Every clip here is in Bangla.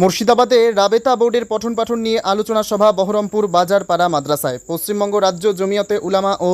মুর্শিদাবাদে রাবেতা বোর্ডের পঠন পাঠন নিয়ে আলোচনা সভা বহরমপুর বাজারপাড়া মাদ্রাসায়। পশ্চিমবঙ্গ রাজ্য জমিয়তে উলামা ও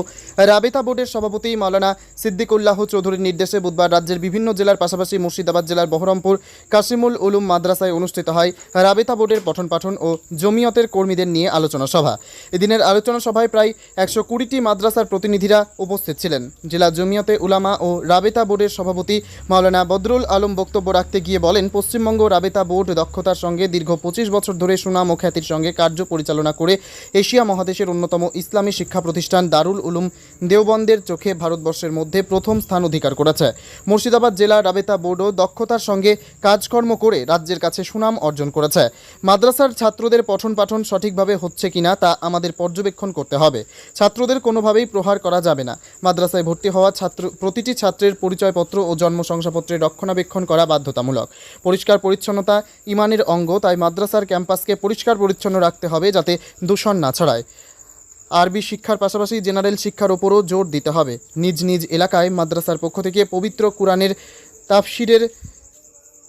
রাবেতা বোর্ডের সভাপতি মাওলানা সিদ্দিকুল্লাহ চৌধুরীর নির্দেশে বুধবার রাজ্যের বিভিন্ন জেলার পাশাপাশি মুর্শিদাবাদ জেলার বহরমপুর কাশিমুল উলুম মাদ্রাসায় অনুষ্ঠিত হয় রাবেতা বোর্ডের পঠন পাঠন ও জমিয়তের কর্মীদের নিয়ে আলোচনা সভা। এদিনের আলোচনা সভায় প্রায় একশো কুড়িটি মাদ্রাসার প্রতিনিধিরা উপস্থিত ছিলেন। জেলা জমিয়তে উলামা ও রাবেতা বোর্ডের সভাপতি মাওলানা বদরুল আলম বক্তব্য রাখতে গিয়ে বলেন, পশ্চিমবঙ্গ রাবেতা বোর্ড দক্ষতার সঙ্গে দীর্ঘ পঁচিশ বছর ধরে সুনাম ও খ্যাতির সঙ্গে কার্য পরিচালনা করে এশিয়া মহাদেশের অন্যতম ইসলামী শিক্ষা প্রতিষ্ঠান দারুল উলুম দেওবন্দের চোখে ভারতবর্ষের মধ্যে প্রথম স্থান অধিকার করেছে। মুর্শিদাবাদ জেলা রাবেতা বোর্ডও দক্ষতার সঙ্গে কাজকর্ম করে রাজ্যের কাছে সুনাম অর্জন করেছে। মাদ্রাসার ছাত্রদের পঠন পাঠন সঠিকভাবে হচ্ছে কিনা তা আমাদের পর্যবেক্ষণ করতে হবে। ছাত্রদের কোনোভাবেই প্রহার করা যাবে না। মাদ্রাসায় ভর্তি হওয়া ছাত্র, প্রতিটি ছাত্রের পরিচয়পত্র ও জন্ম শংসাপত্রের রক্ষণাবেক্ষণ করা বাধ্যতামূলক। পরিষ্কার পরিচ্ছন্নতা, ইমানের অঙ্গ, তাই মাদ্রাসার ক্যাম্পাসকে পরিষ্কার পরিচ্ছন্ন রাখতে হবে যাতে দূষণ না ছড়ায়। আরবি শিক্ষার পাশাপাশি জেনারেল শিক্ষার ওপরও জোর দিতে হবে। নিজ নিজ এলাকায় মাদ্রাসার পক্ষ থেকে পবিত্র কোরআনের তাফসিরের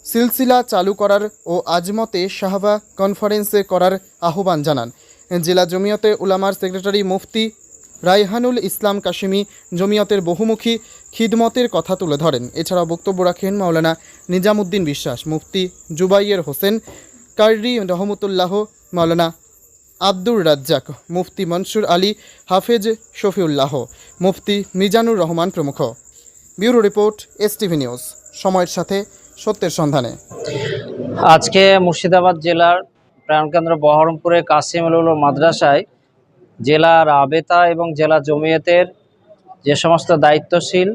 সিলসিলা চালু করার ও আজমতে শাহবা কনফারেন্সে করার আহ্বান জানান। জেলা জমিয়তে উলামার সেক্রেটারি মুফতি রায়হানুল ইসলাম কাশিমি জমিয়তের বহুমুখী খিদমতের কথা তুলে ধরেন। এছাড়াও বক্তব্য রাখেন মাওলানা নিজামুদ্দিন বিশ্বাস, মুফতি জুবাইয়ের হোসেন কার্রি রহমতুল্লাহ, মাওলানা আব্দুর রাজ্জাক, মুফতি মনসুর আলী, হাফেজ শফিউল্লাহ, মুফতি মিজানুর রহমান প্রমুখ। Bureau report S TV news. সময়ের সাথে সত্যের সন্ধানে। আজকে মুর্শিদাবাদ জেলার প্রাণকেন্দ্র বহরমপুরে কাসিমুল মাদ্রাসায় জেলা রাবেতা এবং জেলা জমিয়তের যে সমস্ত দায়িত্বশীল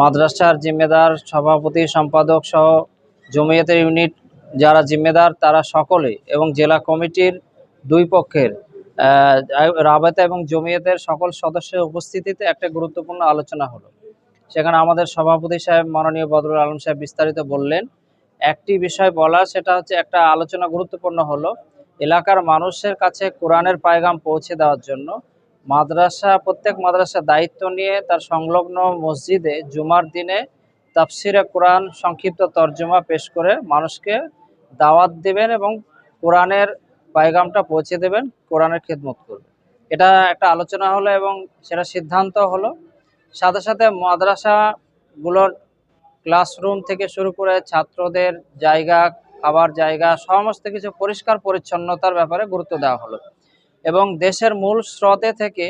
মাদ্রাসার জিম্মেদার, সভাপতি, সম্পাদক সহ জমিয়তের ইউনিট যারা জিম্মেদার, তারা সকলে এবং জেলা কমিটির দুই পক্ষের রাবেতা এবং জমিয়তের সকল সদস্যের উপস্থিতিতে একটা গুরুত্বপূর্ণ আলোচনা হলো। সেখানে আমাদের সভাপতি সাহেব মাননীয় বদরুল আলম সাহেব বিস্তারিত বললেন। একটি বিষয় বলা সেটা হচ্ছে একটা আলোচনা গুরুত্বপূর্ণ হলো এলাকার মানুষের কাছে কোরআনের পায়গাম পৌঁছে দেওয়ার জন্য। মাদ্রাসা, প্রত্যেক মাদ্রাসা দায়িত্ব নিয়ে তার সংলগ্ন মসজিদে জুমার দিনে তাফসিরে কোরআন সংক্ষিপ্ত তর্জমা পেশ করে মানুষকে দাওয়াত দেবেন এবং কোরআনের পায়গামটা পৌঁছে দেবেন, কোরআনের খেদমত করবেন। এটা একটা আলোচনা হলো এবং সেটা সিদ্ধান্ত হলো। সাথে সাথে মাদ্রাসাগুলোর ক্লাসরুম থেকে শুরু করে ছাত্রদের জায়গা, খাবার জায়গা, সমস্ত কিছু পরিষ্কার পরিচ্ছন্নতার ব্যাপারে গুরুত্ব দেওয়া হলো। এবং দেশের মূল স্রোতে থেকে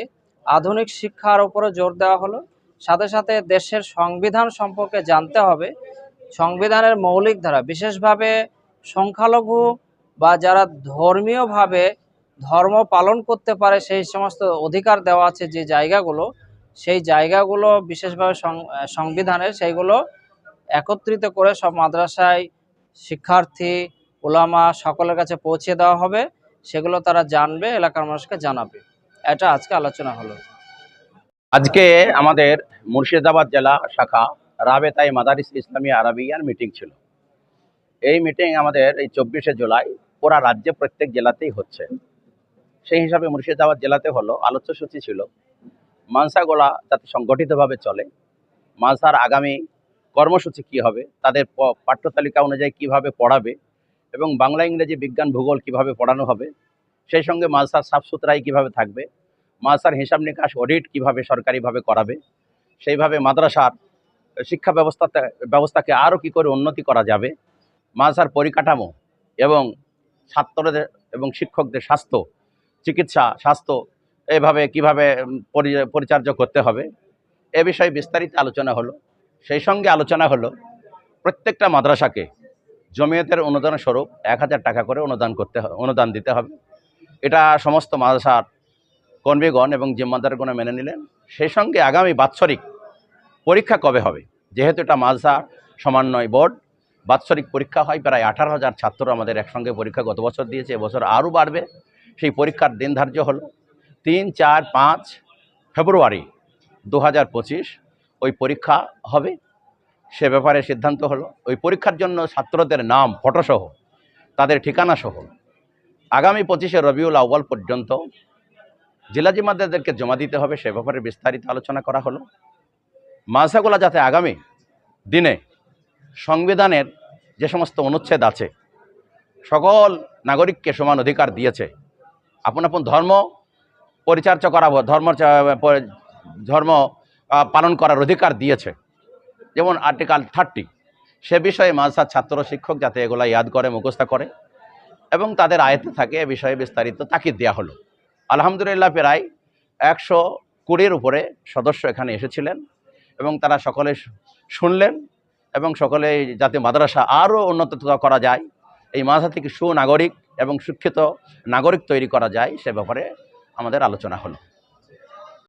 আধুনিক শিক্ষার উপরে জোর দেওয়া হলো। সাথে সাথে দেশের সংবিধান সম্পর্কে জানতে হবে। সংবিধানের মৌলিক ধারা, বিশেষভাবে সংখ্যালঘু বা যারা ধর্মীয়ভাবে ধর্ম পালন করতে পারে, সেই সমস্ত অধিকার দেওয়া আছে যে জায়গাগুলো, সেই জায়গাগুলো বিশেষভাবে সংবিধানের সেইগুলো একত্রিত করে সব মাদ্রাসায় শিক্ষার্থী, ওলামা সকলের কাছে পৌঁছে দেওয়া হবে। সেগুলো তারা জানবে, এলাকার মানুষকে জানাবে। এটা আজকে আলোচনা হলো। আজকে আমাদের মুর্শিদাবাদ জেলা শাখা রাবেতাই মাদারিস ইসলামী আরবিয়ার মিটিং ছিল। এই মিটিং আমাদের এই চব্বিশে জুলাই পুরা রাজ্যে প্রত্যেক জেলাতেই হচ্ছে। সেই হিসাবে মুর্শিদাবাদ জেলাতে হলো, আলোচ্য সূচি ছিল, মানসাগোলা যাতে সংগঠিতভাবে চলে, মানসার আগামী কর্মসূচি কি হবে, তাদের পাঠ্যতালিকা অনুযায়ী কীভাবে পড়াবে এবং বাংলা ইংরেজি বিজ্ঞান ভূগোল কীভাবে পড়ানো হবে, সেই সঙ্গে মালসার সাফ সুতরাই কীভাবে থাকবে মাদ্রাসার হিসাব নিকাশ অডিট কীভাবে সরকারিভাবে করাবে, সেইভাবে মাদ্রাসার শিক্ষা ব্যবস্থাতে, ব্যবস্থাকে আরও কি করে উন্নতি করা যাবে মাদ্রাসার পরিকাঠামো এবং ছাত্রদের এবং শিক্ষকদের স্বাস্থ্য, চিকিৎসা, স্বাস্থ্য এভাবে কীভাবে পরি- পরিচার্য করতে হবে, এ বিষয়ে বিস্তারিত আলোচনা হলো। সেই সঙ্গে আলোচনা হলো প্রত্যেকটা মাদ্রাসাকে জমিয়তের অনুদান স্বরূপ এক হাজার টাকা করে অনুদান করতে হবে অনুদান দিতে হবে। এটা সমস্ত মাদ্রাসার কর্মীগণ এবং জিম্মাদারগণ মেনে নিলেন। সেই সঙ্গে আগামী বাৎসরিক পরীক্ষা কবে হবে? যেহেতু এটা মালসা সমন্বয় বোর্ড, বাৎসরিক পরীক্ষা হয়, প্রায় আঠারো হাজার ছাত্র আমাদের একসঙ্গে পরীক্ষা গত বছর দিয়েছে এবছর আরও বাড়বে। সেই পরীক্ষার দিন ধার্য হলো তিন, চার, পাঁচ ফেব্রুয়ারি দু হাজার পঁচিশ। ওই পরীক্ষা হবে সে ব্যাপারে সিদ্ধান্ত হলো, ওই পরীক্ষার জন্য ছাত্রদের নাম, ফটোসহ তাদের ঠিকানা সহ। আগামী পঁচিশে রবিউল আউ্বাল পর্যন্ত জেলা জিম্মাদারদেরকে জমা দিতে হবে, সে ব্যাপারে বিস্তারিত আলোচনা করা হলো। মাদ্রাসাগুলো যাতে আগামী দিনে সংবিধানের যে সমস্ত অনুচ্ছেদ আছে, সকল নাগরিককে সমান অধিকার দিয়েছে, আপন আপন ধর্ম পরিচর্যা করা, ধর্ম ধর্ম পালন করার অধিকার দিয়েছে। যেমন আর্টিকেল থার্টি সে বিষয়ে মাদ্রাসার ছাত্র শিক্ষক যাতে এগুলা ইয়াদ করে, মুখস্থ করে এবং তাদের আয়ত্তে থাকে, এ বিষয়ে বিস্তারিত তাকিদ দেওয়া হলো। আলহামদুলিল্লাহ প্রায় একশো কুড়ির উপরে সদস্য এখানে এসেছিলেন এবং তারা সকলে শুনলেন এবং সকলে যাতে মাদ্রাসা আরও উন্নত করা যায়, এই মাদ্রাসা থেকে সুনাগরিক এবং শিক্ষিত নাগরিক তৈরি করা যায়, সে ব্যাপারে আমাদের আলোচনা হলো।